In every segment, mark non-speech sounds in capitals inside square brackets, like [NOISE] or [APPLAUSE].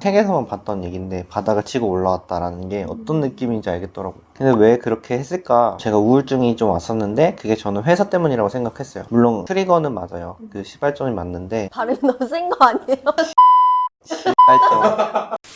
책에서만 봤던 얘기인데 바닥을 치고 올라왔다라는 게 어떤 느낌인지 알겠더라고요. 근데 왜 그렇게 했을까? 제가 우울증이 좀 왔었는데 그게 저는 회사 때문이라고 생각했어요. 물론 트리거는 맞아요. 그 시발점이 맞는데 발음이 너무 센 거 아니에요? 시발점. [LAUGHS]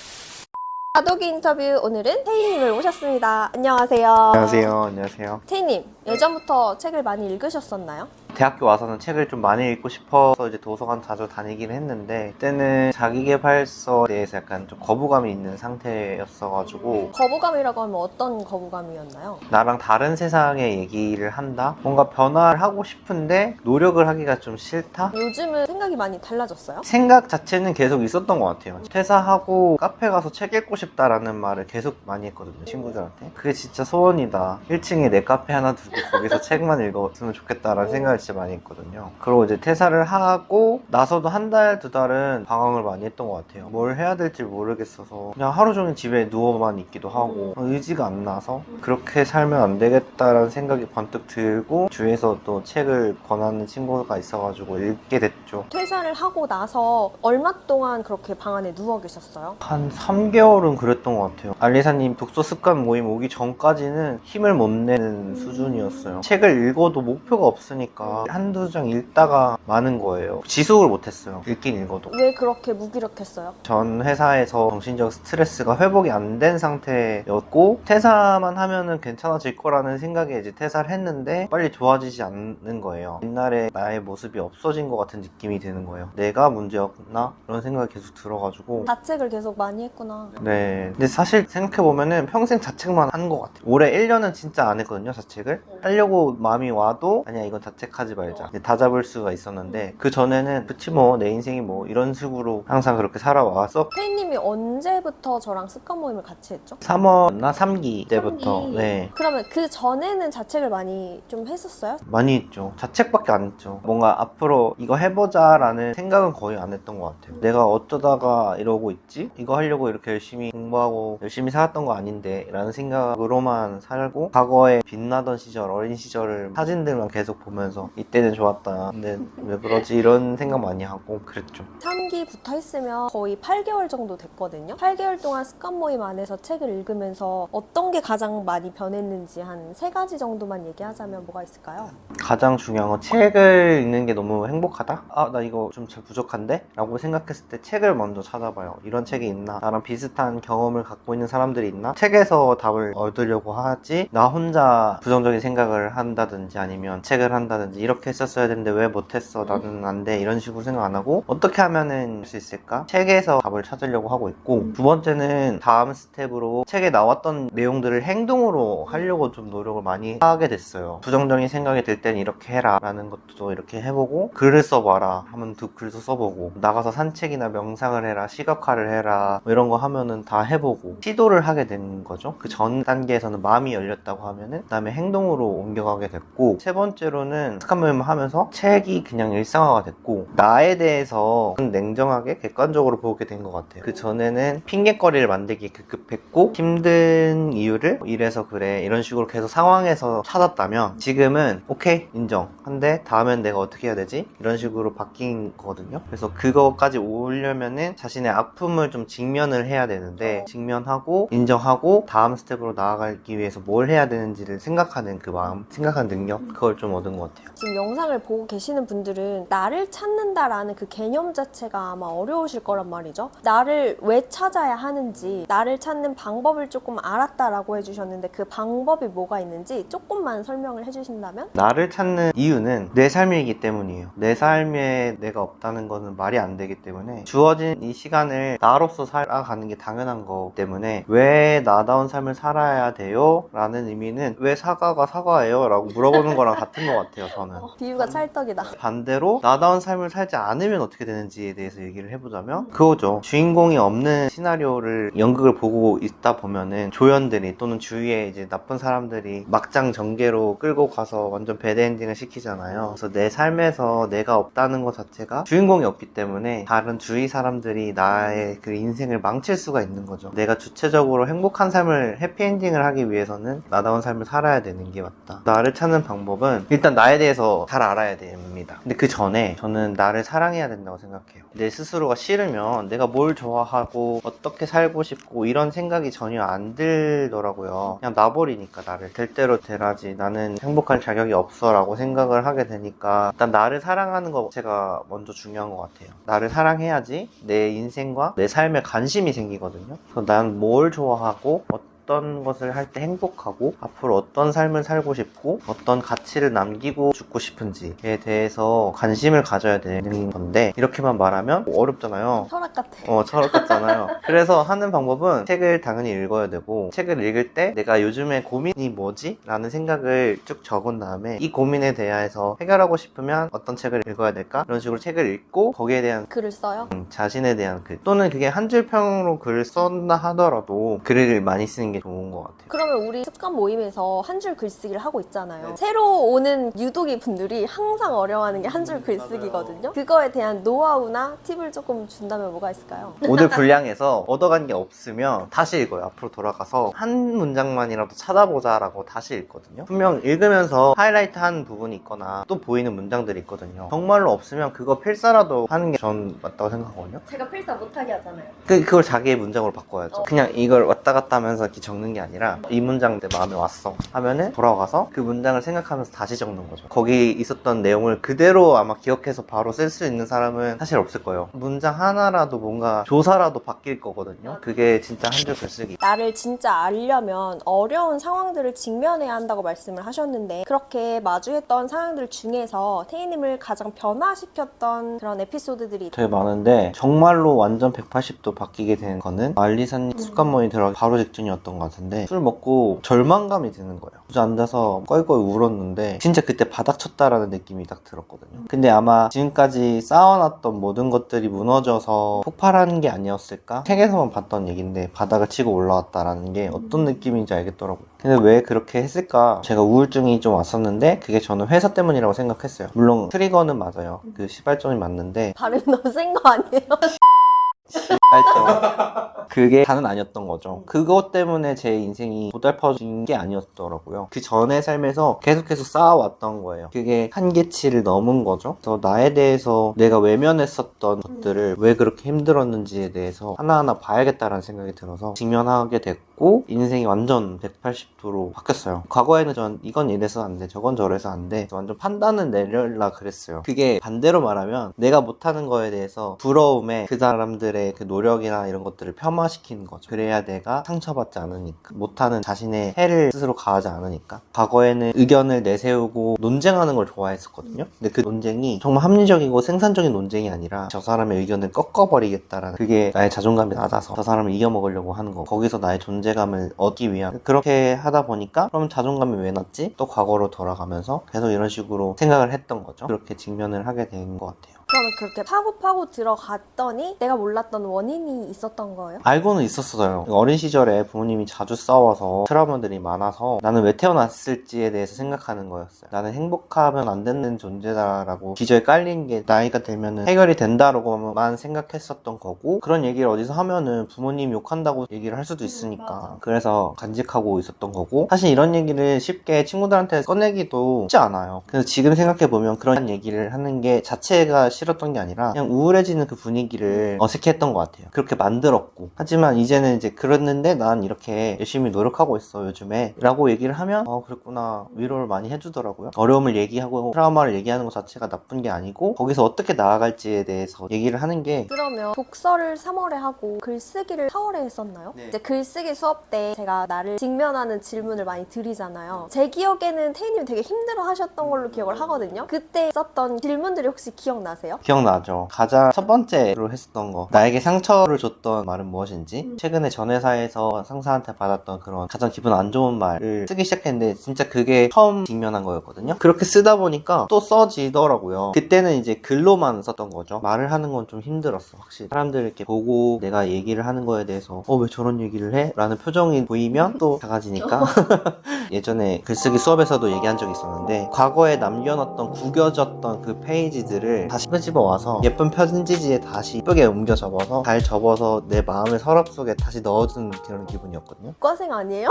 다독이 인터뷰 오늘은 태희님을 모셨습니다. 안녕하세요. 안녕하세요. 안녕하세요. 태희님, 예전부터 책을 많이 읽으셨었나요? 대학교 와서는 책을 좀 많이 읽고 싶어서 이제 도서관 자주 다니기는 했는데 그때는 자기계발서에 대해서 약간 좀 거부감이 있는 상태였어가지고 거부감이라고 하면 어떤 거부감이었나요? 나랑 다른 세상의 얘기를 한다? 뭔가 변화를 하고 싶은데 노력을 하기가 좀 싫다? 요즘은 생각이 많이 달라졌어요? 생각 자체는 계속 있었던 것 같아요. 퇴사하고 카페 가서 책 읽고 싶다라는 말을 계속 많이 했거든요, 친구들한테. 그게 진짜 소원이다. 1층에 내 카페 하나 두고 거기서 [LAUGHS] 책만 읽었으면 좋겠다라는 생각을 진짜 많이 했거든요. 그리고 이제 퇴사를 하고 나서도 한 달, 두 달은 방황을 많이 했던 것 같아요. 뭘 해야 될지 모르겠어서 그냥 하루 종일 집에 누워만 있기도 하고 의지가 안 나서 그렇게 살면 안 되겠다라는 생각이 번뜩 들고 주위에서 또 책을 권하는 친구가 있어가지고 읽게 됐죠. 퇴사를 하고 나서 얼마 동안 그렇게 방 안에 누워 계셨어요? 한 3개월은 그랬던 것 같아요. 알리사님 독서 습관 모임 오기 전까지는 힘을 못 내는 수준이었어요. 책을 읽어도 목표가 없으니까 한두 장 읽다가 마는 거예요. 지속을 못했어요. 읽긴 읽어도. 왜 그렇게 무기력했어요? 전 회사에서 정신적 스트레스가 회복이 안 된 상태였고 퇴사만 하면은 괜찮아질 거라는 생각에 이제 퇴사를 했는데 빨리 좋아지지 않는 거예요. 옛날에 나의 모습이 없어진 것 같은 느낌이 드는 거예요. 내가 문제였나? 이런 생각이 계속 들어가지고 자책을 계속 많이 했구나. 네. 근데 사실 생각해보면은 평생 자책만 한 것 같아요. 올해 1년은 진짜 안 했거든요, 자책을. 하려고 마음이 와도, 아니야, 이건 자책하지 말자. 이제 다 잡을 수가 있었는데, 그 전에는, 그치 뭐, 내 인생이 뭐, 이런 식으로 항상 그렇게 살아와서, 태희님이 언제부터 저랑 습관 모임을 같이 했죠? 3월나 3기 때부터, 삼기. 네. 그러면 그 전에는 자책을 많이 좀 했었어요? 많이 했죠. 자책밖에 안 했죠. 뭔가 앞으로 이거 해보자라는 생각은 거의 안 했던 것 같아요. 내가 어쩌다가 이러고 있지? 이거 하려고 이렇게 열심히 공부하고 열심히 살았던 거 아닌데? 라는 생각으로만 살고 과거에 빛나던 시절, 어린 시절을 사진들만 계속 보면서 이때는 좋았다. 근데 왜 그러지? 이런 생각 많이 하고 그랬죠. 3기 붙어 있으면 거의 8개월 정도 됐거든요. 8개월 동안 습관 모임 안에서 책을 읽으면서 어떤 게 가장 많이 변했는지 한 세 가지 정도만 얘기하자면 뭐가 있을까요? 가장 중요한 건 책을 읽는 게 너무 행복하다? 아, 나 이거 좀 잘 부족한데? 라고 생각했을 때 책을 먼저 찾아봐요. 이런 책이 있나? 나랑 비슷한 경험을 갖고 있는 사람들이 있나? 책에서 답을 얻으려고 하지, 나 혼자 부정적인 생각을 한다든지 아니면 책을 한다든지 이렇게 했었어야 되는데 왜 못했어? 나는 안 돼. 이런 식으로 생각 안 하고 어떻게 하면은 할 수 있을까? 책에서 답을 찾으려고 하고 있고 두 번째는 다음 스텝으로 책에 나왔던 내용들을 행동으로 하려고 좀 노력을 많이 하게 됐어요. 부정적인 생각이 들 땐 이렇게 해라 라는 것도 이렇게 해보고 글을 써봐라 하면 또 글도 써보고 나가서 산책이나 명상을 해라 시각화를 해라 뭐 이런 거 하면은 다 해보고 시도를 하게 된 거죠. 그 전 단계에서는 마음이 열렸다고 하면은 그 다음에 행동으로 옮겨가게 됐고 세 번째로는 모임을 하면서 책이 그냥 일상화가 됐고 나에 대해서 좀 냉정하게 객관적으로 보게 된 것 같아요. 그 전에는 핑계거리를 만들기 급급했고 힘든 이유를 이래서 그래 이런 식으로 계속 상황에서 찾았다면 지금은 오케이 인정. 근데 다음엔 내가 어떻게 해야 되지? 이런 식으로 바뀐 거거든요. 그래서 그거까지 오려면은 자신의 아픔을 좀 직면을 해야 되는데 직면하고 인정하고 다음 스텝으로 나아가기 위해서 뭘 해야 되는지를 생각하는 그 마음, 생각하는 능력 그걸 좀 얻은 것 같아요. 지금 영상을 보고 계시는 분들은 나를 찾는다라는 그 개념 자체가 아마 어려우실 거란 말이죠. 나를 왜 찾아야 하는지, 나를 찾는 방법을 조금 알았다라고 해주셨는데 그 방법이 뭐가 있는지 조금만 설명을 해주신다면? 나를 찾는 이유는 내 삶이기 때문이에요. 내 삶에 내가 없다는 거는 말이 안 되기 때문에 주어진 이 시간을 나로서 살아가는 게 당연한 거 때문에 왜 나다운 삶을 살아야 돼요? 라는 의미는 왜 사과가 사과예요? 라고 물어보는 거랑 같은 것 같아요, 저는. 비유가 찰떡이다. 반대로 나다운 삶을 살지 않으면 어떻게 되는지에 대해서 얘기를 해보자면 그거죠. 주인공이 없는 시나리오를 연극을 보고 있다 보면은 조연들이 또는 주위에 이제 나쁜 사람들이 막장 전개로 끌고 가서 완전 배드엔딩을 시키잖아요. 그래서 내 삶에서 내가 없다는 것 자체가 주인공이 없기 때문에 다른 주위 사람들이 나의 그 인생을 망칠 수가 있는 거죠. 내가 주체적으로 행복한 삶을 해피엔딩을 하기 위해서는 나다운 삶을 살아야 되는 게 맞다. 나를 찾는 방법은 일단 나에 대해서 대해서 잘 알아야 됩니다. 근데 그 전에 저는 나를 사랑해야 된다고 생각해요. 내 스스로가 싫으면 내가 뭘 좋아하고 어떻게 살고 싶고 이런 생각이 전혀 안 들더라고요. 그냥 놔버리니까 나를 될 대로 되라지 나는 행복할 자격이 없어라고 생각을 하게 되니까 일단 나를 사랑하는 거 제가 먼저 중요한 것 같아요. 나를 사랑해야지 내 인생과 내 삶에 관심이 생기거든요. 그래서 난 뭘 좋아하고 어떤 것을 할 때 행복하고 앞으로 어떤 삶을 살고 싶고 어떤 가치를 남기고 죽고 싶은지에 대해서 관심을 가져야 되는 건데 이렇게만 말하면 어렵잖아요. 철학 같아. 어, 철학 같잖아요. [LAUGHS] 그래서 하는 방법은 책을 당연히 읽어야 되고, 책을 읽을 때 내가 요즘에 고민이 뭐지? 라는 생각을 쭉 적은 다음에 이 고민에 대해서 해결하고 싶으면 어떤 책을 읽어야 될까? 이런 식으로 책을 읽고 거기에 대한 글을 써요? 음, 자신에 대한 글 또는 그게 한 줄 평으로 글을 썼다 하더라도 글을 많이 쓰는 게 좋은 것 같아요. 그러면 우리 습관 모임에서 한 줄 글쓰기를 하고 있잖아요. 새로 오는 유도기 분들이 항상 어려워하는 게 한 줄 글쓰기거든요. 그거에 대한 노하우나 팁을 조금 준다면 뭐가 있을까요? 오늘 분량에서 얻어간 게 없으면 다시 읽어요. 앞으로 돌아가서 한 문장만이라도 찾아보자라고 다시 읽거든요. 분명 읽으면서 하이라이트 한 부분이 있거나 또 보이는 문장들이 있거든요. 정말로 없으면 그거 필사라도 하는 게 전 맞다고 생각하거든요. 제가 필사 못하게 하잖아요. 그, 그걸 자기의 문장으로 바꿔야죠. 어. 그냥 이걸 왔다 갔다 하면서 이렇게 적는 게 아니라 이 문장 내 마음에 왔어 하면은 돌아가서 그 문장을 생각하면서 다시 적는 거죠. 거기 있었던 내용을 그대로 아마 기억해서 바로 쓸 수 있는 사람은 사실 없을 거예요. 문장 하나라도 뭔가 조사라도 바뀔 거거든요. 그게 진짜 한 줄 글쓰기. 나를 진짜 알려면 어려운 상황들을 직면해야 한다고 말씀을 하셨는데 그렇게 마주했던 상황들 중에서 태희님을 가장 변화시켰던 그런 에피소드들이 되게 많은데 정말로 완전 180도 바뀌게 된 거는 알리사님 습관모임 들어가기 바로 직전이었던 것 같은데 술 먹고 절망감이 드는 거예요. 앉아서 껄껄 울었는데 진짜 그때 바닥 쳤다라는 느낌이 딱 들었거든요. 근데 아마 지금까지 쌓아놨던 모든 것들이 무너져서 폭발하는 게 아니었을까? 책에서만 봤던 얘기인데 바닥을 치고 올라왔다라는 게 어떤 느낌인지 알겠더라고요. 근데 왜 그렇게 했을까? 제가 우울증이 좀 왔었는데 그게 저는 회사 때문이라고 생각했어요. 물론 트리거는 맞아요. 그 시발점이 맞는데 발음 너무 센 거 아니에요? [LAUGHS] 발전. 그게 다는 아니었던 거죠. 그것 때문에 제 인생이 고달퍼진 게 아니었더라고요. 그 전의 삶에서 계속해서 쌓아왔던 거예요. 그게 한계치를 넘은 거죠. 그래서 나에 대해서 내가 외면했었던 것들을 왜 그렇게 힘들었는지에 대해서 하나하나 봐야겠다라는 생각이 들어서 직면하게 됐고 인생이 완전 180도로 바뀌었어요. 과거에는 전 이건 이래서 안 돼, 저건 저래서 안 돼. 완전 판단을 내려라 그랬어요. 그게 반대로 말하면 내가 못하는 거에 대해서 부러움에 그 사람들의 그 노력이나 이런 것들을 폄하 시키는 거죠. 그래야 내가 상처받지 않으니까. 못하는 자신의 해를 스스로 가하지 않으니까. 과거에는 의견을 내세우고 논쟁하는 걸 좋아했었거든요. 근데 그 논쟁이 정말 합리적이고 생산적인 논쟁이 아니라 저 사람의 의견을 꺾어버리겠다라는 그게 나의 자존감이 낮아서 저 사람을 이겨먹으려고 하는 거. 거기서 나의 존재감을 얻기 위한 그렇게 하다 보니까 그럼 자존감이 왜 낮지? 또 과거로 돌아가면서 계속 이런 식으로 생각을 했던 거죠. 그렇게 직면을 하게 된 것 같아요. 그러면 그렇게 파고 파고 들어갔더니 내가 몰랐던 원인이 있었던 거예요? 알고는 있었어요. 어린 시절에 부모님이 자주 싸워서 트라우마들이 많아서 나는 왜 태어났을지에 대해서 생각하는 거였어요. 나는 행복하면 안 되는 존재다라고 기저에 깔린 게 나이가 들면은 해결이 된다라고만 생각했었던 거고 그런 얘기를 어디서 하면은 부모님 욕한다고 얘기를 할 수도 있으니까 그래서 간직하고 있었던 거고 사실 이런 얘기를 쉽게 친구들한테 꺼내기도 쉽지 않아요. 그래서 지금 생각해 보면 그런 얘기를 하는 게 자체가 싫었던 게 아니라 그냥 우울해지는 그 분위기를 어색했던 것 같아요. 그렇게 만들었고. 하지만 이제는 이제 그랬는데 난 이렇게 열심히 노력하고 있어 요즘에 라고 얘기를 하면 어 그랬구나 위로를 많이 해주더라고요. 어려움을 얘기하고 트라우마를 얘기하는 것 자체가 나쁜 게 아니고 거기서 어떻게 나아갈지에 대해서 얘기를 하는 게 그러면 독서를 3월에 하고 글쓰기를 4월에 했었나요? 네. 이제 글쓰기 수업 때 제가 나를 직면하는 질문을 많이 드리잖아요. 제 기억에는 태희님이 되게 힘들어 하셨던 걸로 기억을 하거든요. 그때 썼던 질문들이 혹시 기억나세요? 기억나죠? 가장 첫 번째로 했었던 거. 나에게 상처를 줬던 말은 무엇인지? 최근에 전 회사에서 상사한테 받았던 그런 가장 기분 안 좋은 말을 쓰기 시작했는데 진짜 그게 처음 직면한 거였거든요. 그렇게 쓰다 보니까 또 써지더라고요. 그때는 이제 글로만 썼던 거죠. 말을 하는 건 좀 힘들었어, 확실히. 사람들 이렇게 보고 내가 얘기를 하는 거에 대해서 어, 왜 저런 얘기를 해? 라는 표정이 보이면 또 [LAUGHS] 작아지니까. [LAUGHS] 예전에 글쓰기 수업에서도 얘기한 적이 있었는데 과거에 남겨놨던 구겨졌던 그 페이지들을 다시 끄집어 와서 예쁜 편지지에 다시 이쁘게 옮겨 접어서 잘 접어서 내 마음의 서랍 속에 다시 넣어주는 그런 기분이었거든요. 과생 아니에요?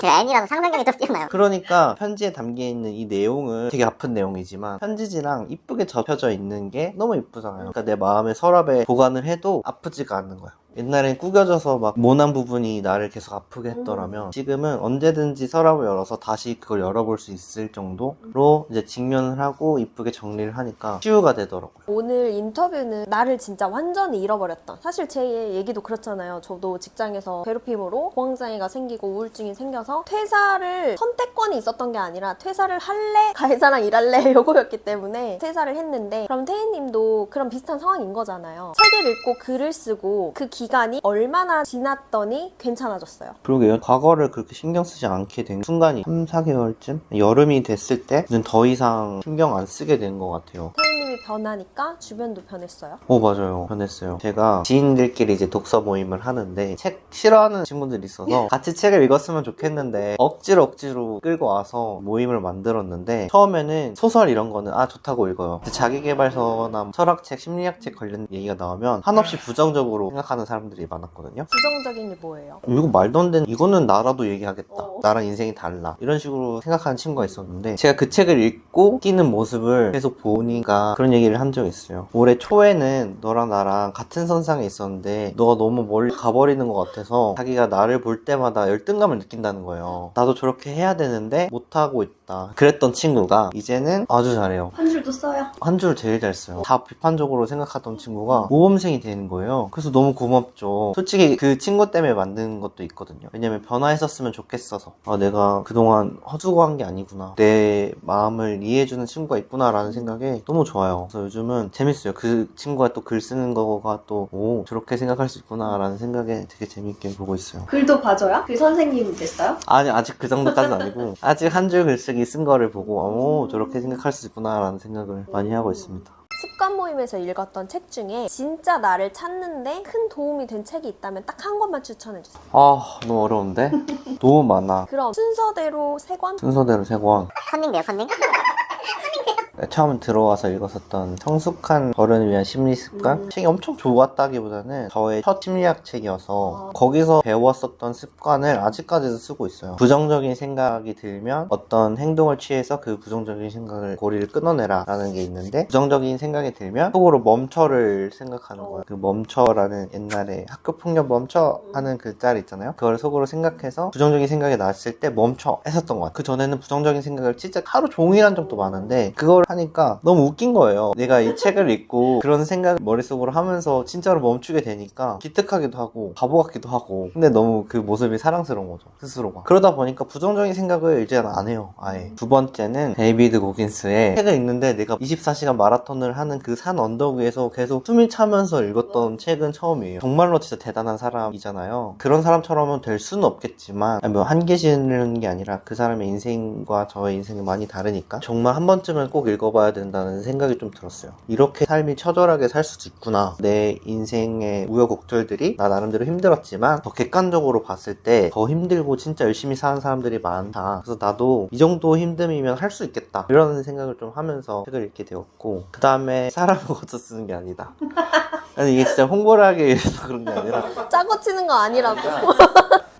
제가 N이라서 상상력이 좀 뛰어나요. 그러니까 편지에 담겨 있는 이 내용은 되게 아픈 내용이지만 편지지랑 이쁘게 접혀져 있는 게 너무 이쁘잖아요. 그러니까 내 마음의 서랍에 보관을 해도 아프지가 않는 거예요. 옛날엔 구겨져서 막 모난 부분이 나를 계속 아프게 했더라면 지금은 언제든지 서랍을 열어서 다시 그걸 열어볼 수 있을 정도로 이제 직면을 하고 이쁘게 정리를 하니까 치유가 되더라고요. 오늘 인터뷰는 나를 진짜 완전히 잃어버렸다. 사실 제 얘기도 그렇잖아요. 저도 직장에서 괴롭힘으로 공황장애가 생기고 우울증이 생겨서 퇴사를 선택권이 있었던 게 아니라 퇴사를 할래? [LAUGHS] 가해사랑 일할래? [LAUGHS] 요거였기 때문에 퇴사를 했는데 그럼 태희님도 그런 비슷한 상황인 거잖아요. 책을 읽고 글을 쓰고 그 기 간이 얼마나 지났더니 괜찮아졌어요. 그러게요. 과거를 그렇게 신경 쓰지 않게 된 순간이 3, 4개월쯤? 여름이 됐을 때는 더 이상 신경 안 쓰게 된 것 같아요. 태희님이 변하니까 주변도 변했어요. 오 맞아요 변했어요 제가 지인들끼리 이제 독서 모임을 하는데 책 싫어하는 친구들이 있어서 같이 책을 읽었으면 좋겠는데 억지로 억지로 끌고 와서 모임을 만들었는데 처음에는 소설 이런 거는 아 좋다고 읽어요 근데 자기계발서나 철학책 심리학책 관련 얘기가 나오면 한없이 부정적으로 생각하는 사람 들이 많았거든요. 부정적인 게 뭐예요? 이거 말도 안 되는 이거는 나라도 얘기하겠다. 어. 나랑 인생이 달라. 이런 식으로 생각하는 친구가 있었는데 제가 그 책을 읽고 끼는 모습을 계속 보니까 그런 얘기를 한 적이 있어요. 올해 초에는 너랑 나랑 같은 선상에 있었는데 너가 너무 멀리 가버리는 것 같아서 자기가 나를 볼 때마다 열등감을 느낀다는 거예요. 나도 저렇게 해야 되는데 못하고 있다 그랬던 친구가 이제는 아주 잘해요 한 줄도 써요. 한 줄 제일 잘 써요. 다 비판적으로 생각하던 친구가 모범생이 되는 거예요. 그래서 너무 고맙죠. 솔직히 그 친구 때문에 만든 것도 있거든요. 왜냐면 변화했었으면 좋겠어서. 아, 내가 그동안 허수고한 게 아니구나. 내 마음을 이해해주는 친구가 있구나라는 생각에 너무 좋아요. 그래서 요즘은 재밌어요. 그 친구가 또 글 쓰는 거가 또, 오, 저렇게 생각할 수 있구나라는 생각에 되게 재밌게 보고 있어요. 글도 봐줘요? 글 선생님 됐어요? 아니, 아직 그 정도까지는 아니고, 아직 한 줄 글쓰기 쓴 거를 보고, 오, 저렇게 생각할 수 있구나라는 생각을 많이 하고 있습니다. 습관 모임에서 읽었던 책 중에 진짜 나를 찾는데 큰 도움이 된 책이 있다면 딱 한 권만 추천해 주세요. 아 너무 어려운데? 너무 많아 그럼 순서대로 세 권? 순서대로 세 권 컨닝 돼요, 컨닝? 처음 들어와서 읽었었던 성숙한 어른을 위한 심리 습관? 책이 엄청 좋았다기보다는 저의 첫 심리학 책이어서 거기서 배웠었던 습관을 아직까지도 쓰고 있어요. 부정적인 생각이 들면 어떤 행동을 취해서 그 부정적인 생각을 고리를 끊어내라 라는 게 있는데 부정적인 생각이 들면 속으로 멈춰를 생각하는 거예요. 그 멈춰라는 옛날에 학교 폭력 멈춰 하는 글자를 있잖아요. 그걸 속으로 생각해서 부정적인 생각이 났을 때 멈춰 했었던 것 같아요. 그 전에는 부정적인 생각을 진짜 하루 종일 한 적도 많은데 그걸 하니까 너무 웃긴 거예요. 내가 이 책을 읽고 그런 생각을 머릿속으로 하면서 진짜로 멈추게 되니까 기특하기도 하고 바보 같기도 하고. 근데 너무 그 모습이 사랑스러운 거죠 스스로가. 그러다 보니까 부정적인 생각을 이제 안 해요 아예. 두 번째는 데이비드 고긴스의 책을 읽는데 내가 24시간 마라톤을 하는 그 산 언덕 위에서 계속 숨이 차면서 읽었던 책은 처음이에요. 정말로 진짜 대단한 사람이잖아요. 그런 사람처럼은 될 수는 없겠지만 뭐 한계시는 게 아니라 그 사람의 인생과 저의 인생이 많이 다르니까 정말 한 번쯤은 꼭 읽 어봐야 된다는 생각이 좀 들었어요. 이렇게 삶이 처절하게 살 수도 있구나. 내 인생의 우여곡절들이 나 나름대로 힘들었지만 더 객관적으로 봤을 때 더 힘들고 진짜 열심히 사는 사람들이 많다. 그래서 나도 이 정도 힘듦이면 할 수 있겠다. 이런 생각을 좀 하면서 책을 읽게 되었고 그 다음에 사람을 [LAUGHS] 고쳐 쓰는 게 아니다. 아니 이게 진짜 홍보를 하기 위해서 그런 게 아니라 짜고 치는 거 아니라고.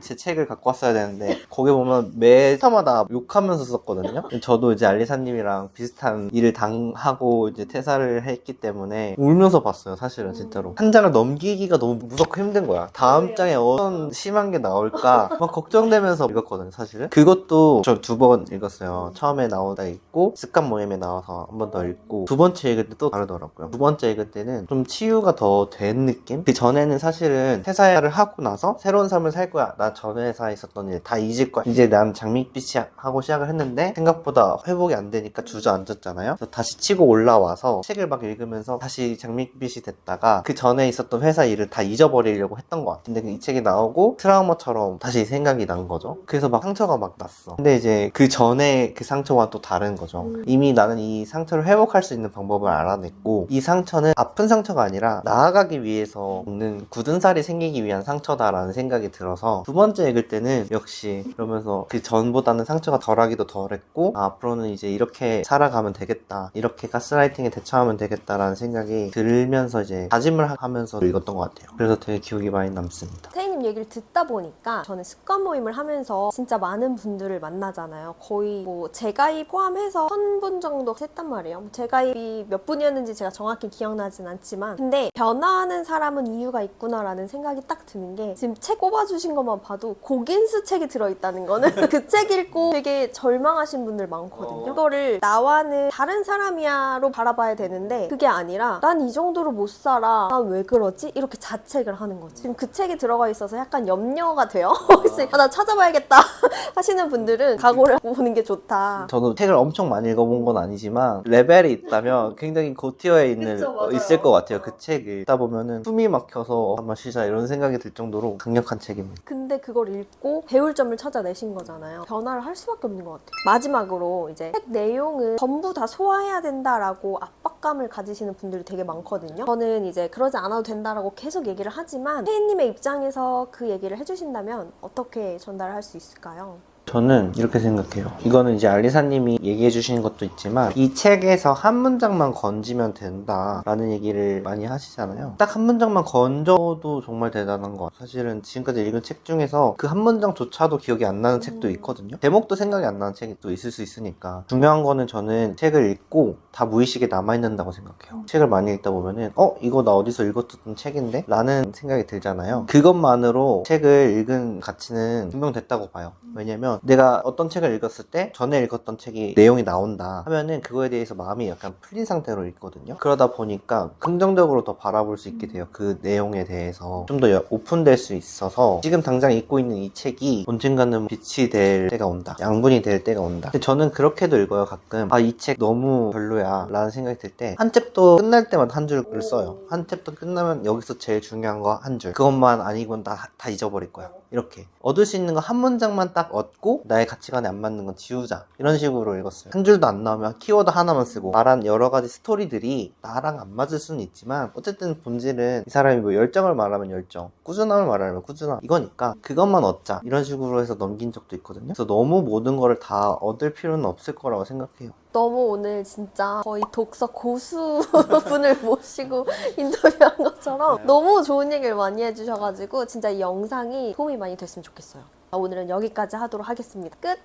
제 책을 갖고 왔어야 되는데 거기 보면 매 회차마다 욕하면서 썼거든요. 저도 이제 알리사님이랑 비슷한 일을 당하고 이제 퇴사를 했기 때문에 울면서 봤어요. 사실은 진짜로 한 장을 넘기기가 너무 무섭고 힘든 거야. 다음 장에 어떤 심한 게 나올까 막 걱정되면서 읽었거든요. 사실은 그것도 저 두 번 읽었어요. 처음에 나오다 읽고 습관 모임에 나와서 한 번 더 읽고 두 번째 읽을 때 또 다르더라고요. 두 번째 읽을 때는 좀 치유가 더 된 느낌? 그 전에는 사실은 퇴사를 하고 나서 새로운 삶을 살 거야. 나전 회사에 있었던 일 다 잊을 거야. 이제 난 장밋빛이 하고 시작을 했는데 생각보다 회복이 안 되니까 주저앉았잖아요. 그래서 다시 치고 올라와서 책을 막 읽으면서 다시 장밋빛이 됐다가 그 전에 있었던 회사 일을 다 잊어버리려고 했던 것 같아. 근데 이 책이 나오고 트라우마처럼 다시 생각이 난 거죠. 그래서 막 상처가 막 났어. 근데 이제 그 전에 그 상처와 또 다른 거죠. 이미 나는 이 상처를 회복할 수 있는 방법을 알아냈고 이 상처는 아픈 상처가 아니라 나아가기 위해서 먹는 굳은 살이 생기기 위한 상처다라는 생각이 들어서 두 번째 읽을 때는 역시 그러면서 그 전보다는 상처가 덜하기도 덜했고 아, 앞으로는 이제 이렇게 살아가면 되겠다 이렇게 가스라이팅에 대처하면 되겠다라는 생각이 들면서 이제 다짐을 하면서 읽었던 것 같아요 그래서 되게 기억이 많이 남습니다 태희님 얘기를 듣다 보니까 저는 습관 모임을 하면서 진짜 많은 분들을 만나잖아요. 거의 뭐 재가입 포함해서 1000분 정도 했단 말이에요. 재가입이 몇 분이었는지 제가 정확히 기억나진 않지만 근데 변화하는 사람은 이유가 있구나라는 생각이 딱 드는 게 지금 책 꼽아주신 것만 봐도 고긴스 책이 들어있다는 거는 [LAUGHS] 그 책 읽고 되게 절망하신 분들 많거든요. 그거를 나와는 다른 사람이야로 바라봐야 되는데 그게 아니라 난 이 정도로 못 살아. 난 왜 그러지? 이렇게 자책을 하는 거지. 지금 그 책에 들어가 있어서 약간 염려가 돼요. [LAUGHS] 혹시 아, 나 찾아봐야겠다 [LAUGHS] 하시는 분들은 각오를 보는 게 좋다. 저도 책을 엄청 많이 읽어본 건 아니지만 레벨이 있다면 굉장히 고티어에 있는 그쵸. 있을 것 같아요 그 책을 읽다 보면은 숨이 막혀서 한번 쉬자 이런 생각이 들 정도로 강력한 책입니다 근데 그걸 읽고 배울 점을 찾아내신 거잖아요. 변화를 할 수밖에 없는 것 같아요. 마지막으로 이제 책 내용을 전부 다 소화해야 된다라고 압박감을 가지시는 분들이 되게 많거든요. 저는 이제 그러지 않아도 된다라고 계속 얘기를 하지만 혜인님의 입장에서 그 얘기를 해주신다면 어떻게 전달할 수 있을까요? 저는 이렇게 생각해요. 이거는 이제 알리사님이 얘기해 주시는 것도 있지만 이 책에서 한 문장만 건지면 된다라는 얘기를 많이 하시잖아요. 딱 한 문장만 건져도 정말 대단한 것 같아요. 사실은 지금까지 읽은 책 중에서 그 한 문장조차도 기억이 안 나는 책도 있거든요. 제목도 생각이 안 나는 책이 또 있을 수 있으니까 중요한 거는 저는 책을 읽고 다 무의식에 남아있는다고 생각해요. 책을 많이 읽다 보면은 어? 이거 나 어디서 읽었던 책인데? 라는 생각이 들잖아요. 그것만으로 책을 읽은 가치는 증명됐다고 봐요. 왜냐면 내가 어떤 책을 읽었을 때 전에 읽었던 책이 내용이 나온다 하면은 그거에 대해서 마음이 약간 풀린 상태로 읽거든요. 그러다 보니까 긍정적으로 더 바라볼 수 있게 돼요. 그 내용에 대해서 좀 더 오픈될 수 있어서 지금 당장 읽고 있는 이 책이 언젠가는 빛이 될 때가 온다. 양분이 될 때가 온다. 근데 저는 그렇게도 읽어요. 가끔 아 이 책 너무 별로야 라는 생각이 들 때 한 챕터 끝날 때마다 한 줄을 써요. 한 챕터 끝나면 여기서 제일 중요한 거 한 줄. 그것만 아니고는 다, 다 잊어버릴 거야. 이렇게. 얻을 수 있는 거 한 문장만 딱 얻고 나의 가치관에 안 맞는 건 지우자. 이런 식으로 읽었어요. 한 줄도 안 나오면 키워드 하나만 쓰고. 말한 여러 가지 스토리들이 나랑 안 맞을 수는 있지만 어쨌든 본질은 이 사람이 뭐 열정을 말하면 열정 꾸준함을 말하면 꾸준함 이거니까 그것만 얻자. 이런 식으로 해서 넘긴 적도 있거든요. 그래서 너무 모든 거를 다 얻을 필요는 없을 거라고 생각해요 너무 오늘 진짜 거의 독서 고수분을 [LAUGHS] 모시고 인터뷰한 것처럼 너무 좋은 얘기를 많이 해주셔가지고 진짜 이 영상이 도움이 많이 됐으면 좋겠어요. 오늘은 여기까지 하도록 하겠습니다. 끝!